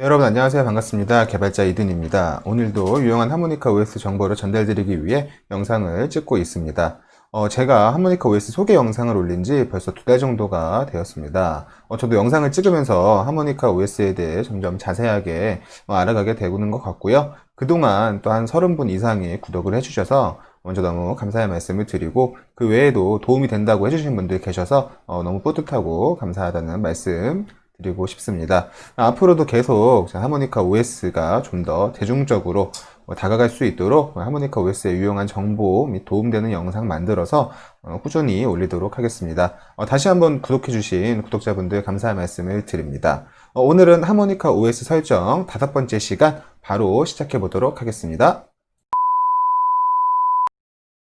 네, 여러분 안녕하세요. 반갑습니다. 개발자 이든입니다. 오늘도 유용한 하모니카 OS 정보를 전달드리기 위해 영상을 찍고 있습니다. 어, 제가 하모니카 OS 소개 영상을 올린 지 벌써 두 달 정도가 되었습니다. 어, 저도 영상을 찍으면서 하모니카 OS에 대해 점점 자세하게 어, 알아가게 되는 것 같고요. 그동안 또 한 30분 이상이 구독을 해주셔서 먼저 너무 감사의 말씀을 드리고 그 외에도 도움이 된다고 해주신 분들 계셔서 어, 너무 뿌듯하고 감사하다는 말씀 드리고 싶습니다. 앞으로도 계속 하모니카 OS가 좀 더 대중적으로 뭐 다가갈 수 있도록 하모니카 OS의 유용한 정보 및 도움되는 영상 만들어서 어, 꾸준히 올리도록 하겠습니다. 어, 다시 한번 구독해주신 구독자분들 감사의 말씀을 드립니다. 어, 오늘은 하모니카 OS 설정 다섯 번째 시간 바로 시작해 보도록 하겠습니다.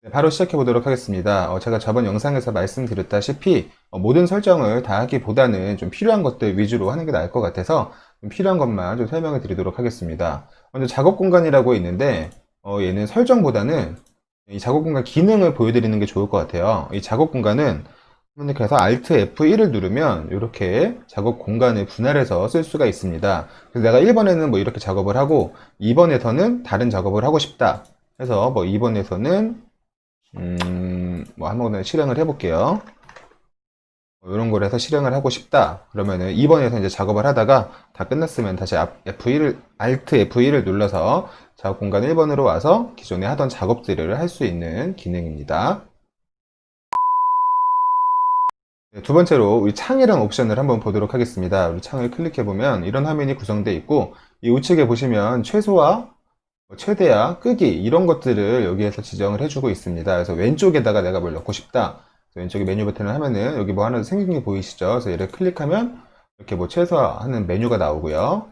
네, 바로 시작해 보도록 하겠습니다. 어, 제가 저번 영상에서 말씀드렸다시피 어, 모든 설정을 다 하기보다는 좀 필요한 것들 위주로 하는 게 나을 것 같아서 좀 필요한 것만 좀 설명을 드리도록 하겠습니다. 먼저 작업 공간이라고 있는데 어, 얘는 설정보다는 이 작업 공간 기능을 보여드리는 게 좋을 것 같아요. 이 작업 공간은 그래서 Alt F1을 누르면 이렇게 작업 공간을 분할해서 쓸 수가 있습니다. 그래서 내가 1번에는 뭐 이렇게 작업을 하고 2번에서는 다른 작업을 하고 싶다. 해서 뭐 2번에서는 음, 뭐 한번 실행을 해볼게요. 이런 걸 해서 실행을 하고 싶다. 그러면은 2번에서 이제 작업을 하다가 다 끝났으면 다시 F1을, Alt F1을 눌러서 작업 공간 1번으로 와서 기존에 하던 작업들을 할 수 있는 기능입니다. 네, 두 번째로 우리 창이라는 옵션을 한번 보도록 하겠습니다. 우리 창을 클릭해보면 이런 화면이 구성되어 있고 이 우측에 보시면 최소화, 뭐 최대야, 끄기 이런 것들을 여기에서 지정을 해주고 있습니다. 그래서 왼쪽에다가 내가 뭘 넣고 싶다. 왼쪽에 메뉴 버튼을 하면은 여기 뭐 하나 생긴 게 보이시죠? 그래서 얘를 클릭하면 이렇게 뭐 최소화하는 메뉴가 나오고요.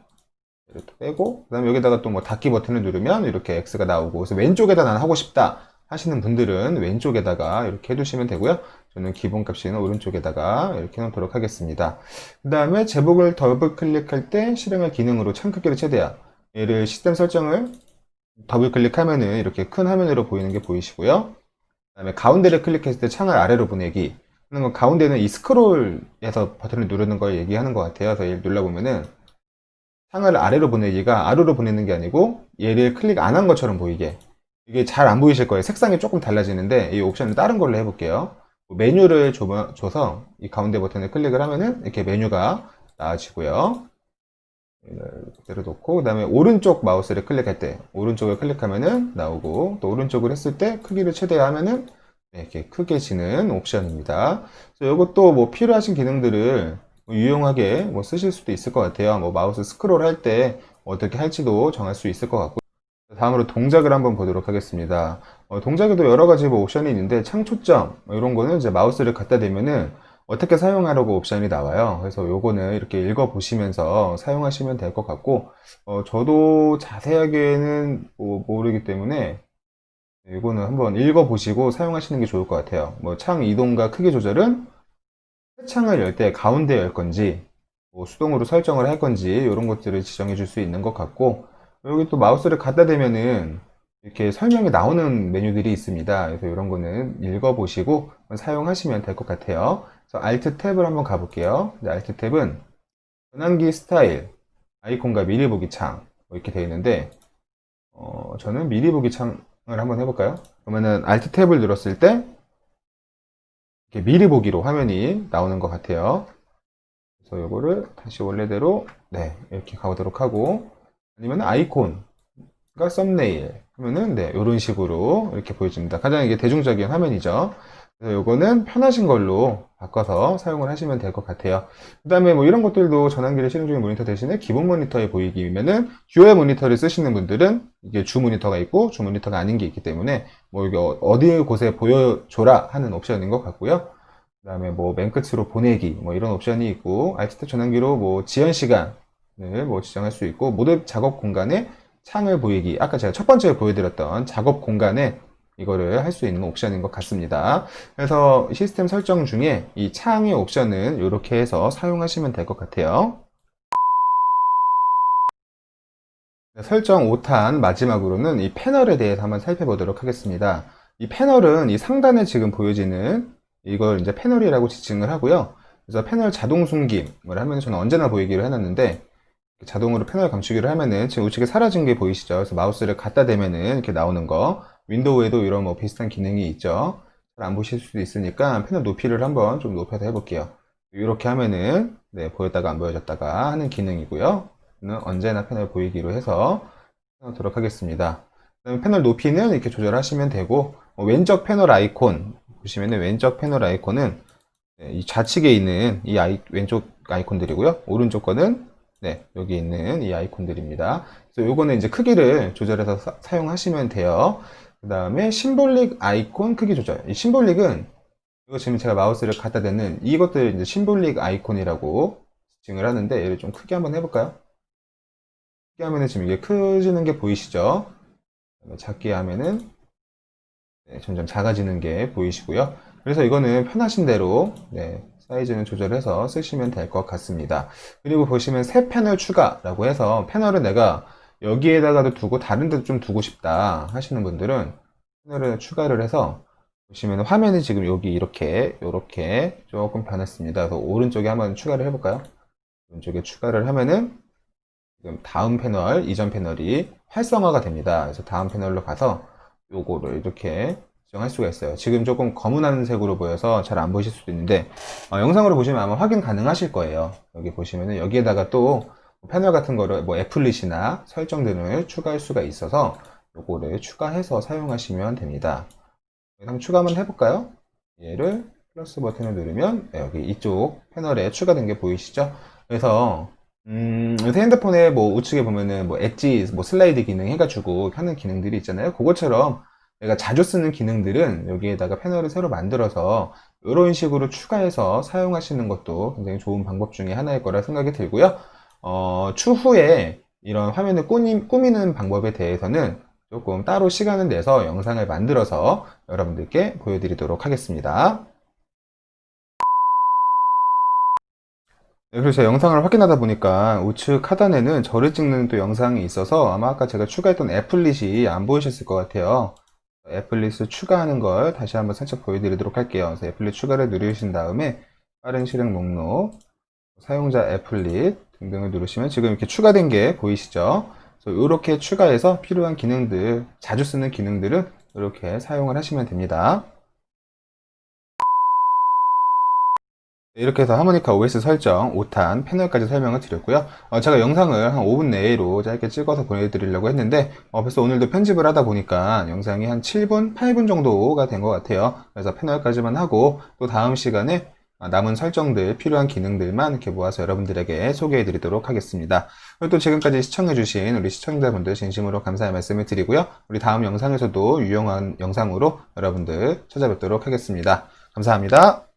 이렇게 빼고 그다음에 여기다가 또 뭐 닫기 버튼을 누르면 이렇게 X가 나오고 그래서 왼쪽에다 난 하고 싶다 하시는 분들은 왼쪽에다가 이렇게 해두시면 되고요. 저는 기본값이는 오른쪽에다가 이렇게 해놓도록 하겠습니다. 그 다음에 제목을 더블 클릭할 때 실행할 기능으로 창 크기를 최대화 얘를 시스템 설정을 더블 클릭하면은 이렇게 큰 화면으로 보이는 게 보이시고요. 그 다음에 가운데를 클릭했을 때 창을 아래로 보내기 하는 건 가운데는 이 스크롤에서 버튼을 누르는 걸 얘기하는 것 같아요. 그래서 얘를 눌러보면은 창을 아래로 보내기가 아래로 보내는 게 아니고 얘를 클릭 안 한 것처럼 보이게 이게 잘 안 보이실 거예요. 색상이 조금 달라지는데 이 옵션을 다른 걸로 해볼게요. 메뉴를 줘, 줘서 이 가운데 버튼을 클릭을 하면은 이렇게 메뉴가 나와지고요. 그대로 놓고 그 다음에 오른쪽 마우스를 클릭할 때 오른쪽을 클릭하면은 나오고 또 오른쪽을 했을 때 크기를 최대화하면은 네, 이렇게 크게 지는 옵션입니다. 그래서 이것도 뭐 필요하신 기능들을 뭐 유용하게 뭐 쓰실 수도 있을 것 같아요. 뭐 마우스 스크롤 할 때 어떻게 할지도 정할 수 있을 것 같고 다음으로 동작을 한번 보도록 하겠습니다. 어, 동작에도 여러 가지 뭐 옵션이 있는데 창초점 뭐 이런 거는 이제 마우스를 갖다 대면은 어떻게 사용하라고 옵션이 나와요. 그래서 요거는 이렇게 읽어 보시면서 사용하시면 될 것 같고 어, 저도 자세하게는 뭐 모르기 때문에 이거는 한번 읽어 보시고 사용하시는 게 좋을 것 같아요. 뭐 창 이동과 크기 조절은 창을 열 때 가운데 열 건지 뭐 수동으로 설정을 할 건지 이런 것들을 지정해 줄 수 있는 것 같고 여기 또 마우스를 갖다 대면은 이렇게 설명이 나오는 메뉴들이 있습니다. 그래서 이런 거는 읽어보시고 사용하시면 될 것 같아요. 그래서 Alt 탭을 한번 가볼게요. Alt 탭은 전환기 스타일, 아이콘과 미리 보기 창 뭐 이렇게 되어 있는데 어, 저는 미리 보기 창을 한번 해볼까요? 그러면은 Alt 탭을 눌렀을 때 이렇게 미리 보기로 화면이 나오는 것 같아요. 그래서 이거를 다시 원래대로 네 이렇게 가보도록 하고 아니면 아이콘과 썸네일 하면은 네 이런 식으로 이렇게 보여집니다. 가장 이게 대중적인 화면이죠. 그래서 요거는 편하신 걸로 바꿔서 사용을 하시면 될 것 같아요. 그 다음에 뭐 이런 것들도 전환기를 실행 중인 모니터 대신에 기본 모니터에 보이기면은 듀얼 모니터를 쓰시는 분들은 이게 주 모니터가 있고 주 모니터가 아닌 게 있기 때문에 뭐 이게 어디 곳에 보여줘라 하는 옵션인 것 같고요. 그 다음에 뭐 맨 끝으로 보내기 뭐 이런 옵션이 있고 알트탭 전환기로 뭐 지연 시간을 뭐 지정할 수 있고 모든 작업 공간에 창을 보이기 아까 제가 첫 번째 보여드렸던 작업 공간에 이거를 할 수 있는 옵션인 것 같습니다. 그래서 시스템 설정 중에 이 창의 옵션은 이렇게 해서 사용하시면 될 것 같아요. 네, 설정 5탄 마지막으로는 이 패널에 대해서 한번 살펴보도록 하겠습니다. 이 패널은 이 상단에 지금 보여지는 이걸 이제 패널이라고 지칭을 하고요. 그래서 패널 자동 숨김을 하면 저는 언제나 보이기로 해놨는데 자동으로 패널 감추기를 하면은 지금 우측에 사라진 게 보이시죠? 그래서 마우스를 갖다 대면은 이렇게 나오는 거. 윈도우에도 이런 뭐 비슷한 기능이 있죠. 잘 안 보실 수도 있으니까 패널 높이를 한번 좀 높여서 해볼게요. 이렇게 하면은 네, 보였다가 안 보여졌다가 하는 기능이고요. 는 언제나 패널 보이기로 해서 하도록 하겠습니다. 패널 높이는 이렇게 조절하시면 되고 어, 왼쪽 패널 아이콘 보시면은 왼쪽 패널 아이콘은 네, 이 좌측에 있는 이 아이, 왼쪽 아이콘들이고요. 오른쪽 거는 네, 여기 있는 이 아이콘들입니다. 그래서 요거는 이제 크기를 조절해서 사, 용하시면 돼요. 그 다음에 심볼릭 아이콘 크기 조절. 이 심볼릭은 이거 지금 제가 마우스를 갖다 대는 이것들 이제 심볼릭 아이콘이라고 지칭을 하는데 얘를 좀 크게 한번 해볼까요? 크게 하면은 지금 이게 커지는 게 보이시죠? 작게 하면은 네, 점점 작아지는 게 보이시고요. 그래서 이거는 편하신 대로 네, 사이즈는 조절해서 쓰시면 될 것 같습니다. 그리고 보시면 새 패널 추가라고 해서 패널을 내가 여기에다가도 두고 다른 데도 좀 두고 싶다 하시는 분들은 패널을 추가를 해서 보시면 화면이 지금 여기 이렇게 이렇게 조금 변했습니다. 그래서 오른쪽에 한번 추가를 해볼까요? 오른쪽에 추가를 하면은 지금 다음 패널, 이전 패널이 활성화가 됩니다. 그래서 다음 패널로 가서 요거를 이렇게 지정할 수가 있어요. 지금 조금 검은한 색으로 보여서 잘 안 보실 수도 있는데 어, 영상으로 보시면 아마 확인 가능하실 거예요. 여기 보시면은 여기에다가 또 패널 같은 거를 뭐 애플릿이나 설정 등을 추가할 수가 있어서 요거를 추가해서 사용하시면 됩니다. 한번 추가 한번 해볼까요? 얘를 플러스 버튼을 누르면 네, 여기 이쪽 패널에 추가된 게 보이시죠? 그래서 음, 핸드폰에 뭐 우측에 보면은 뭐 엣지, 뭐 슬라이드 기능 해가지고 하는 기능들이 있잖아요. 그것처럼 내가 자주 쓰는 기능들은 여기에다가 패널을 새로 만들어서 이런 식으로 추가해서 사용하시는 것도 굉장히 좋은 방법 중에 하나일 거라 생각이 들고요. 어, 추후에 이런 화면을 꾸미, 꾸미는 방법에 대해서는 조금 따로 시간을 내서 영상을 만들어서 여러분들께 보여드리도록 하겠습니다. 네, 그래서 제가 영상을 확인하다 보니까 우측 하단에는 저를 찍는 또 영상이 있어서 아마 아까 제가 추가했던 애플릿이 안 보이셨을 것 같아요. 애플릿을 추가하는 걸 다시 한번 살짝 보여드리도록 할게요. 그래서 애플릿 추가를 누르신 다음에 빠른 실행 목록, 사용자 애플릿 등등을 누르시면 지금 이렇게 추가된 게 보이시죠? 이렇게 추가해서 필요한 기능들, 자주 쓰는 기능들은 이렇게 사용을 하시면 됩니다. 이렇게 해서 하모니카 OS 설정 5탄 패널까지 설명을 드렸고요. 어, 제가 영상을 한 5분 내로 짧게 찍어서 보내드리려고 했는데 어, 벌써 오늘도 편집을 하다 보니까 영상이 한 7분, 8분 정도가 된 것 같아요. 그래서 패널까지만 하고 또 다음 시간에 어, 남은 설정들, 필요한 기능들만 이렇게 모아서 여러분들에게 소개해 드리도록 하겠습니다. 또 지금까지 시청해 주신 우리 시청자분들 진심으로 감사의 말씀을 드리고요. 우리 다음 영상에서도 유용한 영상으로 여러분들 찾아뵙도록 하겠습니다. 감사합니다.